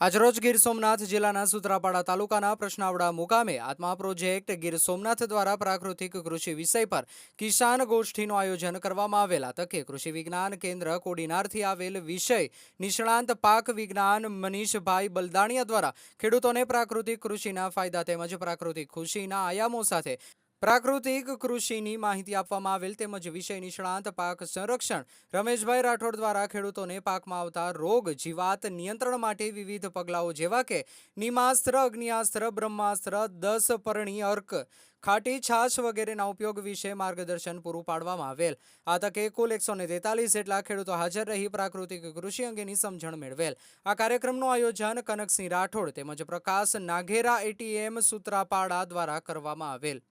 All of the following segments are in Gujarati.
આજરોજ ગીર સોમનાથ જિલ્લાના સુત્રાપાડા તાલુકાના પ્રશ્નાવડા મુકામે આત્મા પ્રોજેક્ટ ગીર સોમનાથ દ્વારા પ્રાકૃતિક કૃષિ વિષય પર કિસાન ગોષ્ઠીનું આયોજન કરવામાં આવેલ તકે કૃષિ વિજ્ઞાન કેન્દ્ર કોડીનારથી આવેલ વિષય નિષ્ણાંત પાક વિજ્ઞાન મનીષભાઈ બલદાણિયા દ્વારા ખેડૂતોને પ્રાકૃતિક કૃષિના ફાયદા તેમજ પ્રાકૃતિક કૃષિના આયામો સાથે પ્રાકૃતિક કૃષિની માહિતી આપવામાં આવેલ તેમજ વિષય નિષ્ણાંત પાક સંરક્ષણ. રમેશભાઈ રાઠોડ દ્વારા ખેડૂતોને પાકમાં આવતા રોગ, જીવાત નિયંત્રણ માટે વિવિધ પગલાઓ જેવા કે નિમાસ્ત્ર, અગ્નિયાસ્ત્ર, બ્રહ્માસ્ત્ર, દસ પરણી અર્ક, ખાટી છાશ વગેરેના ઉપયોગ વિશે માર્ગદર્શન પૂરું પાડવામાં આવેલ. આ તકે કુલ એકસો તેતાલીસ જેટલા ખેડૂતો હાજર રહી પ્રાકૃતિક કૃષિ અંગેની સમજણ મેળવેલ. આ કાર્યક્રમનું આયોજન કનકસિંહ રાઠોડ તેમજ પ્રકાશ નાઘેરા એટીએમ સુત્રાપાડા દ્વારા કરવામાં આવેલ.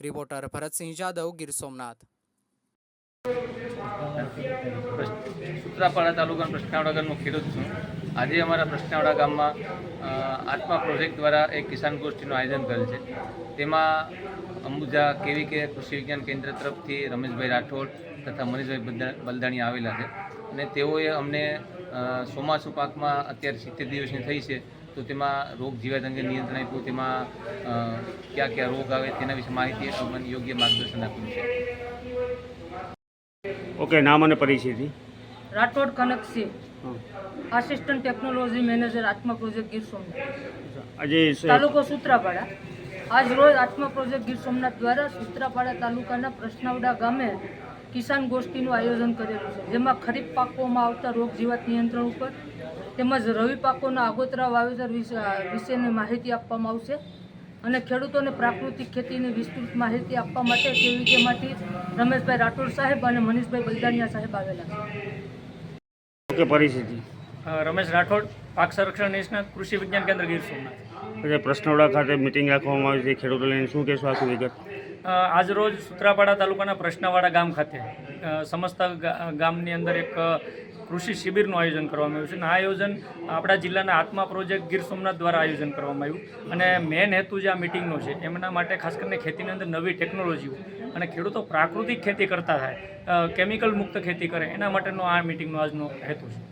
રિપોર્ટર ભરતસિંહ જાદવ, ગીર સોમનાથ. સુત્રાપાડા તાલુકાના પ્રશ્નાવડા ગામનો ખેડૂત છું. આજે અમારા પ્રશ્નાવડા ગામમાં આત્મા પ્રોજેક્ટ દ્વારા એક કિસાન ગોષ્ઠીનું આયોજન કરેલ છે. તેમાં અંબુજા કેવી કે કૃષિ વિજ્ઞાન કેન્દ્ર તરફથી રમેશભાઈ રાઠોડ તથા મનીષભાઈ બલદા- બલદાણી આવેલા છે. અને તેઓએ અમને ચોમાસુ પાકમાં અત્યારે સિત્તેર દિવસની થઈ છે તો તેમાં રોગ જીવાત અંગે નિયંત્રણ આપ્યું તેમાં કયા કયા રોગ આવે તેના વિશે માહિતી અમને યોગ્ય માર્ગદર્શન આપ્યું છે. ઓકે નામ અને પરિચયથી. Rathod Kanaksinh assistant technology manager ATMA project Gir Somnath. આજે તાલુકો સૂત્રાપાડા. આજ રોજ આત્મા પ્રોજેક્ટ ગીર સોમનાથ દ્વારા સૂત્રાપાડા તાલુકાના પ્રશ્નાવડા ગામે કિસાન ગોષ્ઠીનું આયોજન કરેલું છે. જેમાં ખરીફ પાકોમાં આવતા રોગ જીવાત નિયંત્રણ ઉપર તેમજ રવિ પાકોના આગોતરા વાવેતર વિશે વિશેની માહિતી આપવામાં આવશે અને ખેડૂતોને પ્રાકૃતિક ખેતીની વિસ્તૃત માહિતી આપવા માટે કેવીકેમાંથી રમેશભાઈ રાઠોડ સાહેબ અને મનીષભાઈ બલદાનિયા સાહેબ આવેલા છે. અ, રમેશ રાઠોડ પાક સંરક્ષણ નિષ્ણાત કૃષિ વિજ્ઞાન કેન્દ્ર ગીર સોમનાથ. આજે પ્રશ્નવડા ખાતે મિટિંગ રાખવામાં આવી છે. ખેડૂતો લઈને શું કહેશો આખું વિગત આજરોજ સુત્રાપાડા તાલુકાના પ્રશ્નવાડા ગામ ખાતે સમસ્ત ગામની અંદર એક કૃષિ શિબિરનું આયોજન કરવામાં આવ્યું છે. અને આ આયોજન આપણા જિલ્લાના આત્મા પ્રોજેક્ટ ગીર સોમનાથ દ્વારા આયોજન કરવામાં આવ્યું. અને મેન હેતુ જે આ મિટિંગનો છે એમના માટે ખાસ કરીને ખેતીની અંદર નવી ટેકનોલોજીઓ અને ખેડૂતો પ્રાકૃતિક ખેતી કરતા થાય કેમિકલ મુક્ત ખેતી કરે એના માટેનો આ મિટિંગનો આજનો હેતુ છે.